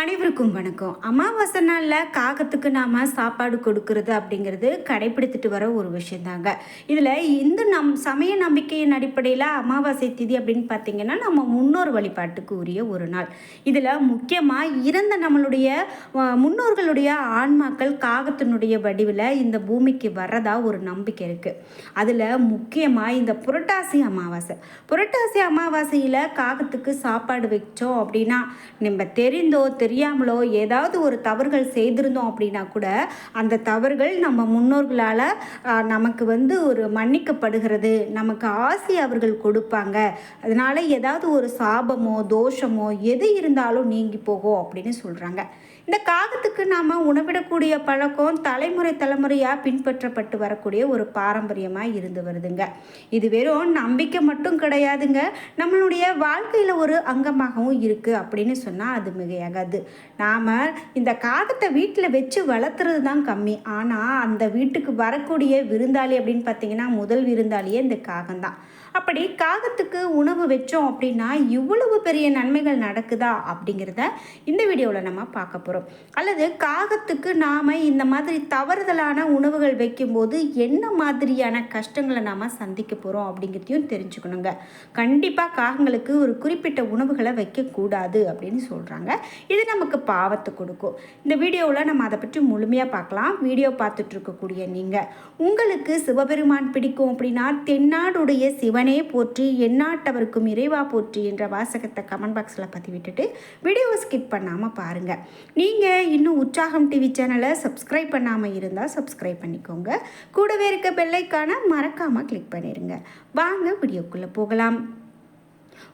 அனைவருக்கும் வணக்கம். அமாவாசை நாளில் காகத்துக்கு நாம் சாப்பாடு கொடுக்கறது அப்படிங்கிறது கடைப்பிடித்துட்டு வர ஒரு விஷயந்தாங்க. இதில் இந்து நம் சமய நம்பிக்கையின் அடிப்படையில் அமாவாசை திதி அப்படின்னு பார்த்தீங்கன்னா நம்ம முன்னோர் வழிபாட்டுக்கு உரிய ஒரு நாள். இதில் முக்கியமாக இறந்த நம்மளுடைய முன்னோர்களுடைய ஆன்மாக்கள் காகத்தினுடைய வடிவில் இந்த பூமிக்கு வர்றதா ஒரு நம்பிக்கை இருக்குது அதில் முக்கியமாக இந்த புரட்டாசி அமாவாசை. புரட்டாசி அமாவாசையில் காகத்துக்கு சாப்பாடு வச்சோம் அப்படின்னா நம்ம தெரிந்தோ தெரியாமலோ ஏதாவது ஒரு தவறுகள் செய்திருந்தோம் அப்படின்னா கூட அந்த தவறுகள் நம்ம முன்னோர்களால் நமக்கு வந்து ஒரு மன்னிக்கப்படுகிறது. நமக்கு ஆசி அவர்கள் கொடுப்பாங்க. அதனால ஏதாவது ஒரு சாபமோ தோஷமோ எது இருந்தாலும் நீங்கி போகும் அப்படின்னு சொல்கிறாங்க இந்த காகத்துக்கு நாம் உணவிடக்கூடிய பழக்கம் தலைமுறை தலைமுறையாக பின்பற்றப்பட்டு வரக்கூடிய ஒரு பாரம்பரியமாக இருந்து வருதுங்க. இது வெறும் நம்பிக்கை மட்டும் கிடையாதுங்க. நம்மளுடைய வாழ்க்கையில் ஒரு அங்கமாகவும் இருக்குது அப்படின்னு சொன்னால் அது மிகையாகாது. நாம் இந்த காகத்தை வீட்டில் வச்சு வளர்த்துறது தான் கம்மி. ஆனால் அந்த வீட்டுக்கு வரக்கூடிய விருந்தாளி அப்படின்னு பார்த்தீங்கன்னா முதல் விருந்தாளியே இந்த காகம்தான். அப்படி காகத்துக்கு உணவு வச்சோம் அப்படின்னா இவ்வளவு பெரிய நன்மைகள் நடக்குதா அப்படிங்கிறத இந்த வீடியோவில் நம்ம பார்க்க போகிறோம் அல்லது காகத்துக்கு நாம் இந்த மாதிரி தவறுதலான உணவுகள் வைக்கும்போது என்ன மாதிரியான கஷ்டங்களை நாம் சந்திக்க போகிறோம் அப்படிங்கிறதையும் தெரிஞ்சுக்கணுங்க. கண்டிப்பாக காகங்களுக்கு ஒரு குறிப்பிட்ட உணவுகளை வைக்கக்கூடாது அப்படின்னு சொல்கிறாங்க இது நமக்கு பாவத்தை கொடுக்கும். இந்த வீடியோவில் நம்ம அதை பற்றி முழுமையாக பார்க்கலாம். வீடியோ பார்த்துட்ருக்கக்கூடிய நீங்கள் உங்களுக்கு சிவபெருமான் பிடிக்கும் அப்படின்னா தென்னாடுடைய சிவன் போற்றி எந்நாட்டவருக்கும் இறைவா போற்றி என்ற வாசகத்தை கமெண்ட் பாக்ஸில் பதிவிட்டுட்டு வீடியோ ஸ்கிப் பண்ணாமல் பாருங்கள் நீங்கள் இன்னும் உற்சாகம் டிவி சேனலை சப்ஸ்கிரைப் பண்ணாமல் இருந்தால் சப்ஸ்கிரைப் பண்ணிக்கோங்க. கூடவே இருக்க பெல்லைக்கான மறக்காமல் கிளிக் பண்ணிடுங்க வாங்க வீடியோக்குள்ளே போகலாம்.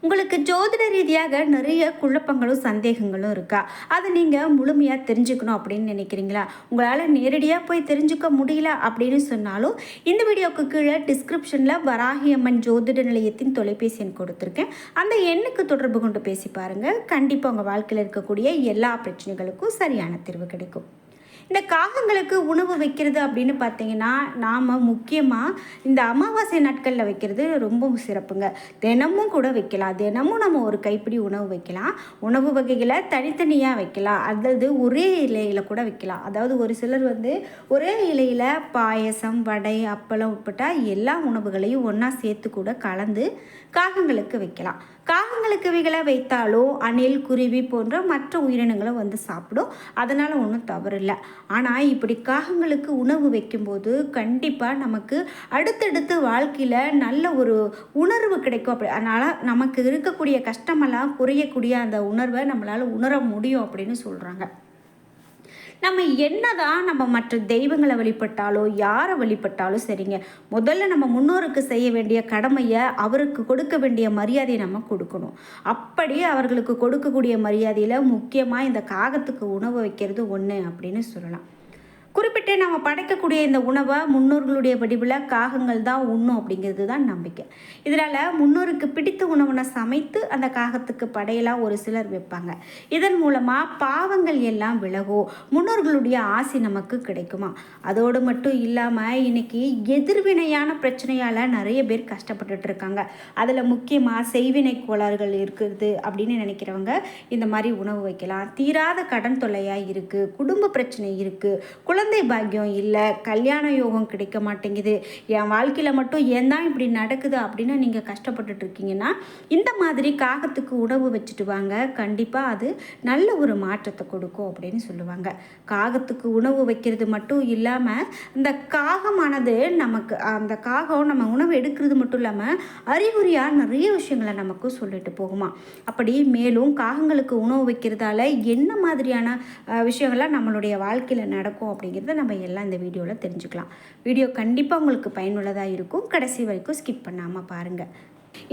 உங்களுக்கு ஜோதிட ரீதியாக நிறைய குழப்பங்களும் சந்தேகங்களும் இருக்கா? அதை நீங்கள் முழுமையாக தெரிஞ்சுக்கணும் அப்படின்னு நினைக்கிறீங்களா? உங்களால் நேரடியாக போய் தெரிஞ்சுக்க முடியல அப்படின்னு சொன்னாலும் இந்த வீடியோவுக்கு கீழே டிஸ்கிரிப்ஷனில் வராகி அம்மன் ஜோதிட நிலையத்தின் தொலைபேசி எண் கொடுத்துருக்கேன். அந்த எண்ணுக்கு தொடர்பு கொண்டு பேசி பாருங்கள் கண்டிப்பாக உங்கள் வாழ்க்கையில் இருக்கக்கூடிய எல்லா பிரச்சனைகளுக்கும் சரியான தீர்வு கிடைக்கும். இந்த காகங்களுக்கு உணவு வைக்கிறது அப்படின்னு பார்த்தீங்கன்னா நாம் முக்கியமாக இந்த அமாவாசை நாட்களில் வைக்கிறது ரொம்ப சிறப்புங்க. தினமும் கூட வைக்கலாம். தினமும் நம்ம ஒரு கைப்பிடி உணவு வைக்கலாம். உணவு வகைகளை தனித்தனியாக வைக்கலாம். அல்லது ஒரே இலையில் கூட வைக்கலாம். அதாவது ஒரு சிலர் வந்து ஒரே இலையில் பாயசம் வடை அப்பளம் உட்பட்ட எல்லா உணவுகளையும் ஒன்றா சேர்த்து கூட கலந்து காகங்களுக்கு வைக்கலாம். காகங்களுக்கு இவைகளை வைத்தாலோ அணில் குருவி போன்ற மற்ற உயிரினங்களும் வந்து சாப்பிடும். அதனால் ஒன்றும் தவறில்லை. ஆனால் இப்படி காகங்களுக்கு உணவு வைக்கும்போது கண்டிப்பாக நமக்கு அடுத்தடுத்து வாழ்க்கையில் நல்ல ஒரு உணர்வு கிடைக்கும் அப்படி. அதனால் நமக்கு இருக்கக்கூடிய கஷ்டமெல்லாம் குறையக்கூடிய அந்த உணர்வை நம்மளால் உணர முடியும் அப்படின்னு சொல்கிறாங்க நம்ம என்னதான் நம்ம மற்ற தெய்வங்களை வழிபட்டாலோ யாரை வழிபட்டாலும் சரிங்க. முதல்ல நம்ம முன்னோருக்கு செய்ய வேண்டிய கடமையை அவருக்கு கொடுக்க வேண்டிய மரியாதையை நம்ம கொடுக்கணும். அப்படி அவர்களுக்கு கொடுக்கக்கூடிய மரியாதையில் முக்கியமாக இந்த காகத்துக்கு உணவு வைக்கிறது ஒன்று அப்படின்னு சொல்லலாம். குறிப்பிட்டு நம்ம படைக்கக்கூடிய இந்த உணவை முன்னோர்களுடைய வடிவில் காகங்கள் தான் உண்ணும் அப்படிங்கிறது தான் நம்பிக்கை. இதனால் முன்னோருக்கு பிடித்த உணவுனை சமைத்து அந்த காகத்துக்கு படையலாக ஒரு சிலர் வைப்பாங்க இதன் மூலமாக பாவங்கள் எல்லாம் விலகும் முன்னோர்களுடைய ஆசி நமக்கு கிடைக்குமா? அதோடு மட்டும் இல்லாமல் இன்னைக்கு எதிர்வினையான பிரச்சனையால் நிறைய பேர் கஷ்டப்பட்டுட்டு இருக்காங்க. அதில் முக்கியமாக செய்வினை கோளாறுகள் இருக்குது அப்படின்னு நினைக்கிறவங்க இந்த மாதிரி உணவு வைக்கலாம். தீராத கடன் தொல்லையாக இருக்குது குடும்ப பிரச்சனை இருக்குது குழந்தை பாக்கியம் இல்லை கல்யாண யோகம் கிடைக்க மாட்டேங்குது. என் வாழ்க்கையில் மட்டும் ஏன் தான் இப்படி நடக்குது அப்படின்னு நீங்கள் கஷ்டப்பட்டுட்டு இருக்கீங்கன்னா இந்த மாதிரி காகத்துக்கு உணவு வச்சுட்டு வாங்க. கண்டிப்பாக அது நல்ல ஒரு மாற்றத்தை கொடுக்கும் அப்படின்னு சொல்லுவாங்க. காகத்துக்கு உணவு வைக்கிறது மட்டும் இல்லாமல் இந்த காகமானது நமக்கு அந்த காகம் நம்ம உணவு எடுக்கிறது மட்டும் இல்லாமல் அறிகுறியாக நிறைய விஷயங்களை நமக்கு சொல்லிட்டு போகுமா. அப்படி மேலும் காகங்களுக்கு உணவு வைக்கிறதால என்ன மாதிரியான விஷயங்கள்லாம் நம்மளுடைய வாழ்க்கையில் நடக்கும் அப்படிங்கிறத நம்ம எல்லாம் இந்த வீடியோவில் தெரிஞ்சுக்கலாம். வீடியோ கண்டிப்பாக உங்களுக்கு பயனுள்ளதாக இருக்கும். கடைசி வரைக்கும் ஸ்கிப் பண்ணாமல் பாருங்கள்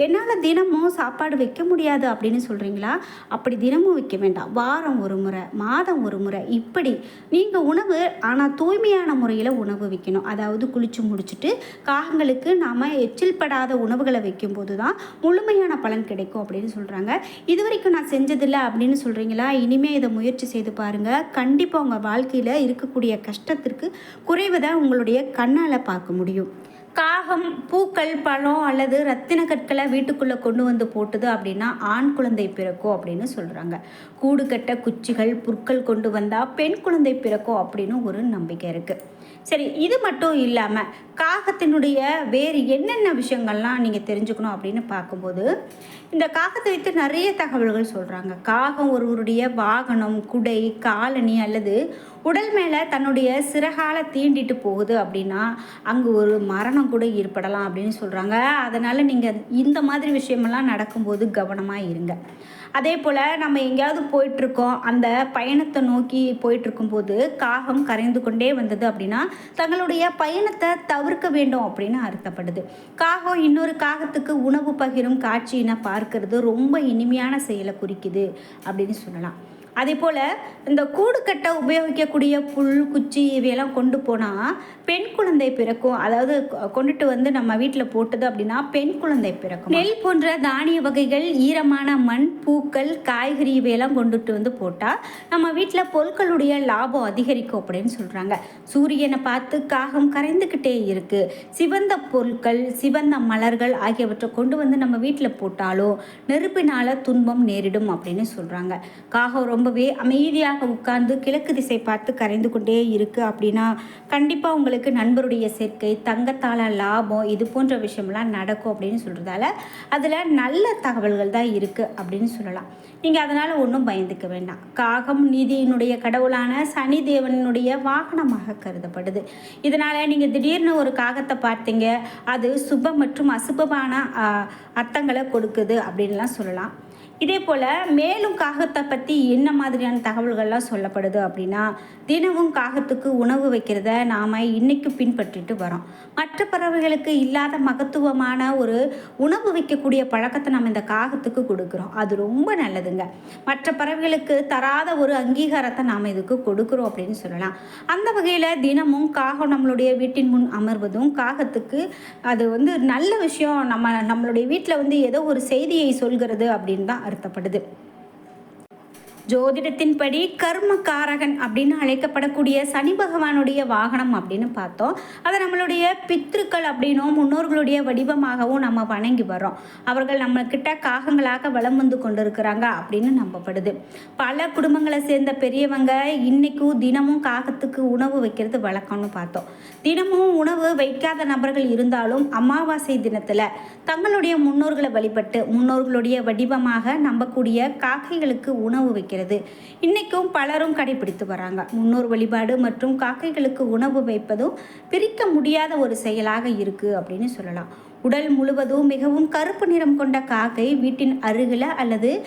என்னால் தினமும் சாப்பாடு வைக்க முடியாது அப்படின்னு சொல்கிறீங்களா அப்படி தினமும் வைக்க வேண்டாம். வாரம் ஒரு முறை மாதம் ஒரு முறை இப்படி. நீங்கள் உணவு ஆனால் தூய்மையான முறையில் உணவு வைக்கணும். அதாவது குளித்து முடிச்சுட்டு காகங்களுக்கு நாம் எச்சில் படாத உணவுகளை வைக்கும்போது தான் முழுமையான பலன் கிடைக்கும் அப்படின்னு சொல்கிறாங்க இது வரைக்கும் நான் செஞ்சதில்லை அப்படின்னு சொல்கிறீங்களா இனிமேல் இதை முயற்சி செய்து பாருங்கள் கண்டிப்பாக உங்கள் வாழ்க்கையில் இருக்கக்கூடிய கஷ்டத்திற்கு குறைவதை உங்களுடைய கண்ணால் பார்க்க முடியும். காகம் பூக்கள் பழம் அல்லது ரத்தின கற்களை வீட்டுக்குள்ளே கொண்டு வந்து போட்டுது அப்படின்னா ஆண் குழந்தை பிறக்கும் அப்படின்னு சொல்கிறாங்க கூடு கட்ட குச்சிகள் புற்கள் கொண்டு வந்தால் பெண் குழந்தை பிறக்கும் அப்படின்னு ஒரு நம்பிக்கை இருக்குது சரி இது மட்டும் இல்லாமல் காகத்தினுடைய வேறு என்னென்ன விஷயங்கள்லாம் நீங்கள் தெரிஞ்சுக்கணும் அப்படின்னு பார்க்கும்போது இந்த காகத்தை வைத்து நிறைய தகவல்கள் சொல்கிறாங்க காகம் ஒருவருடைய வாகனம் குடை காலணி அல்லது உடல் மேலே தன்னுடைய சிறகால தீண்டிட்டு போகுது அப்படின்னா அங்கே ஒரு மரணம் கூட ஏற்படலாம் அப்படின்னு சொல்கிறாங்க அதனால் நீங்கள் இந்த மாதிரி விஷயமெல்லாம் நடக்கும்போது கவனமாக இருங்க. அதே போல் நம்ம எங்கேயாவது போயிட்டுருக்கோம். அந்த பயணத்தை நோக்கி போயிட்டுருக்கும்போது காகம் கரைந்து கொண்டே வந்தது அப்படின்னா தங்களுடைய பயணத்தை தவிர்க்க வேண்டும் அப்படின்னு அர்த்தப்படுது. காகம் இன்னொரு காகத்துக்கு உணவு பகிரும் காட்சியினை பார்க்கறது ரொம்ப இனிமையான செயலை குறிக்குது அப்படின்னு சொல்லலாம். அதே போல் இந்த கூடு கட்ட உபயோகிக்கக்கூடிய புல் குச்சி இவையெல்லாம் கொண்டு போனால் பெண் குழந்தை பிறக்கும். அதாவது கொண்டுட்டு வந்து நம்ம வீட்டில் போட்டது அப்படின்னா பெண் குழந்தை பிறக்கும். நெல் போன்ற தானிய வகைகள் ஈரமான மண் பூக்கள் காய்கறி இவையெல்லாம் கொண்டுட்டு வந்து போட்டால் நம்ம வீட்டில் பொருட்களுடைய லாபம் அதிகரிக்கும் அப்படின்னு சொல்கிறாங்க சூரியனை பார்த்து காகம் கரைந்துக்கிட்டே இருக்குது சிவந்த பொருட்கள் சிவந்த மலர்கள் ஆகியவற்றை கொண்டு வந்து நம்ம வீட்டில் போட்டாலும் நெருப்பினால் துன்பம் நேரிடும் அப்படின்னு சொல்கிறாங்க காகம் ரொம்ப ரொம்பவே அமைதியாக உட்கார்ந்து கிழக்கு திசை பார்த்து கரைந்து கொண்டே இருக்குது அப்படின்னா கண்டிப்பாக உங்களுக்கு நண்பருடைய சேர்க்கை தங்கத்தால லாபம் இது போன்ற விஷயம்லாம் நடக்கும் அப்படின்னு சொல்கிறதால அதில் நல்ல தகவல்கள் தான் இருக்குது அப்படின்னு சொல்லலாம். நீங்கள் அதனால் ஒன்றும் பயந்துக்க வேண்டாம். காகம் நீதியினுடைய கடவுளான சனி தேவனுடைய வாகனமாக கருதப்படுது. இதனால் நீங்கள் திடீர்னு ஒரு காகத்தை பார்த்தீங்க அது சுப மற்றும் அசுபமான அர்த்தங்களை கொடுக்குது அப்படின்லாம் சொல்லலாம். இதே போல் மேலும் காகத்தை பற்றி என்ன மாதிரியான தகவல்கள்லாம் சொல்லப்படுது அப்படின்னா தினமும் காகத்துக்கு உணவு வைக்கிறத நாம் இன்றைக்கும் பின்பற்றிட்டு வரோம். மற்ற பறவைகளுக்கு இல்லாத மகத்துவமான ஒரு உணவு வைக்கக்கூடிய பழக்கத்தை நம்ம இந்த காகத்துக்கு கொடுக்குறோம். அது ரொம்ப நல்லதுங்க. மற்ற பறவைகளுக்கு தராத ஒரு அங்கீகாரத்தை நாம் இதுக்கு கொடுக்குறோம் அப்படின்னு சொல்லலாம். அந்த வகையில் தினமும் காகம் நம்மளுடைய வீட்டின் முன் அமர்வதும் காகத்துக்கு அது வந்து நல்ல விஷயம். நம்ம நம்மளுடைய வீட்டில் வந்து ஏதோ ஒரு செய்தியை சொல்கிறது அப்படின்னு தான் வருத்தப்படுது ஜோதிடத்தின்படி கர்மகாரகன் அப்படின்னு அழைக்கப்படக்கூடிய சனி பகவானுடைய வாகனம் அப்படின்னு பார்த்தோம். அதை நம்மளுடைய பித்ருக்கள் அப்படின்னும் முன்னோர்களுடைய வடிவமாகவும் நம்ம வணங்கி வரோம் அவர்கள் நம்ம கிட்ட காகங்களாக வலம் வந்து கொண்டிருக்கிறாங்க அப்படின்னு நம்பப்படுது. பல குடும்பங்களை சேர்ந்த பெரியவங்க இன்னைக்கும் தினமும் காகத்துக்கு உணவு வைக்கிறது வழக்கம்னு பார்த்தோம். தினமும் உணவு வைக்காத நபர்கள் இருந்தாலும் அமாவாசை தினத்தில் தங்களுடைய முன்னோர்களை வழிபட்டு முன்னோர்களுடைய வடிவமாக நம்பக்கூடிய காக்கைகளுக்கு உணவு வைக்கிறது. இன்னைக்கும் பலரும் கடைபிடித்து வராங்க. முன்னோர் வழிபாடு மற்றும் காக்கைகளுக்கு உணவு வைப்பதும் பிரிக்க முடியாத ஒரு செயலாக இருக்கு அப்படின்னு சொல்லலாம். உடல் முழுவதும் மிகவும் கருப்பு நிறம் கொண்ட காக்கை வீட்டின் அருகில் அல்லது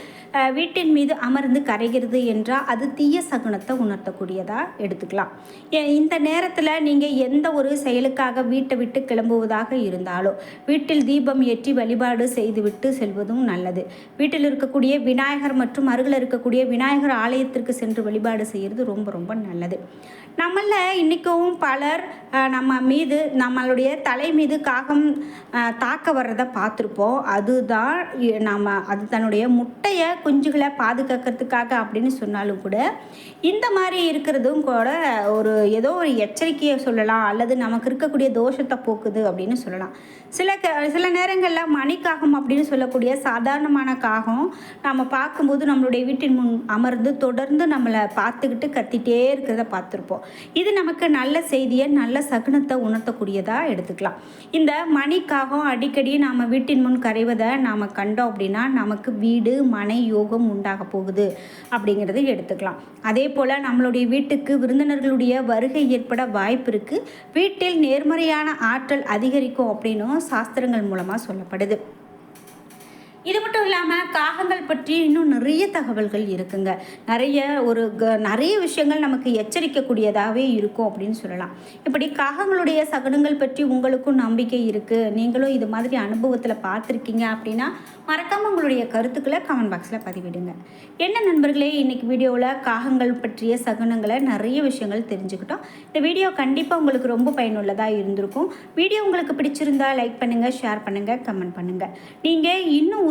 வீட்டின் மீது அமர்ந்து கரைகிறது என்றால் அது தீய சகுனத்தை உணர்த்தக்கூடியதாக எடுத்துக்கலாம். ஏ- இந்த நேரத்தில் நீங்கள் எந்த ஒரு செயலுக்காக வீட்டை விட்டு கிளம்புவதாக இருந்தாலும் வீட்டில் தீபம் ஏற்றி வழிபாடு செய்துவிட்டு செல்வதும் நல்லது. வீட்டில் இருக்கக்கூடிய விநாயகர் மற்றும் அருகில் இருக்கக்கூடிய விநாயகர் ஆலயத்திற்கு சென்று வழிபாடு செய்கிறது ரொம்ப ரொம்ப நல்லது. நம்மள இன்றைக்கும் பலர் நம்ம மீது நம்மளுடைய தலை மீது காகம் தாக்க வர்றதை பார்த்துருப்போம். அதுதான் நம்ம அது தன்னுடைய முட்டையை குஞ்சுகளை பாதுகாக்கிறதுக்காக அப்படின்னு சொன்னாலும் கூட இந்த மாதிரி இருக்கிறதும் கூட ஒரு ஏதோ ஒரு எச்சரிக்கையை சொல்லலாம் அல்லது நமக்கு இருக்கக்கூடிய தோஷத்தை போக்குது அப்படின்னு சொல்லலாம். சில க சில நேரங்களில் மணிக்காகம் அப்படின்னு சொல்லக்கூடிய சாதாரணமான காகம் நம்ம பார்க்கும்போது நம்மளுடைய வீட்டின் முன் அமர்ந்து தொடர்ந்து நம்மளை பார்த்துக்கிட்டு கத்திட்டே இருக்கிறத பார்த்துருப்போம். இது நமக்கு நல்ல செய்தியை நல்ல சகுனத்தை உணர்த்தக்கூடியதாக எடுத்துக்கலாம். இந்த மணிக்காகம் அடிக்கடி நாம் வீட்டின் முன் கரைவதை நாம் கண்டோம் அப்படின்னா நமக்கு வீடு மனை யோகம் உண்டாக போகுது அப்படிங்கிறத எடுத்துக்கலாம். அதே போல் நம்மளுடைய வீட்டுக்கு விருந்தினர்களுடைய வருகை ஏற்பட வாய்ப்பு இருக்குது வீட்டில் நேர்மறையான ஆற்றல் அதிகரிக்கும் அப்படின்னும் சாஸ்திரங்கள் மூலமாக சொல்லப்படுது. இது மட்டும் இல்லாமல் காகங்கள் பற்றி இன்னும் நிறைய தகவல்கள் இருக்குங்க. நிறைய ஒரு க- நிறைய விஷயங்கள் நமக்கு எச்சரிக்கக்கூடியதாகவே இருக்கும் அப்படின்னு சொல்லலாம். இப்படி காகங்களுடைய சகுனங்கள் பற்றி உங்களுக்கும் நம்பிக்கை இருக்குது நீங்களும் இது மாதிரி அனுபவத்தில் பார்த்துருக்கீங்க அப்படின்னா மறக்காமல் உங்களுடைய கருத்துக்களை கமெண்ட் பாக்ஸில் பதிவிடுங்க. என்ன நண்பர்களே இன்னைக்கு வீடியோவில் காகங்கள் பற்றிய சகுனங்களை நிறைய விஷயங்கள் தெரிஞ்சுக்கிட்டோம். இந்த வீடியோ கண்டிப்பாக உங்களுக்கு ரொம்ப பயனுள்ளதாக இருந்திருக்கும். வீடியோ உங்களுக்கு பிடிச்சிருந்தா லைக் பண்ணுங்கள் ஷேர் பண்ணுங்கள் கமெண்ட் பண்ணுங்கள் நீங்கள் இன்னும்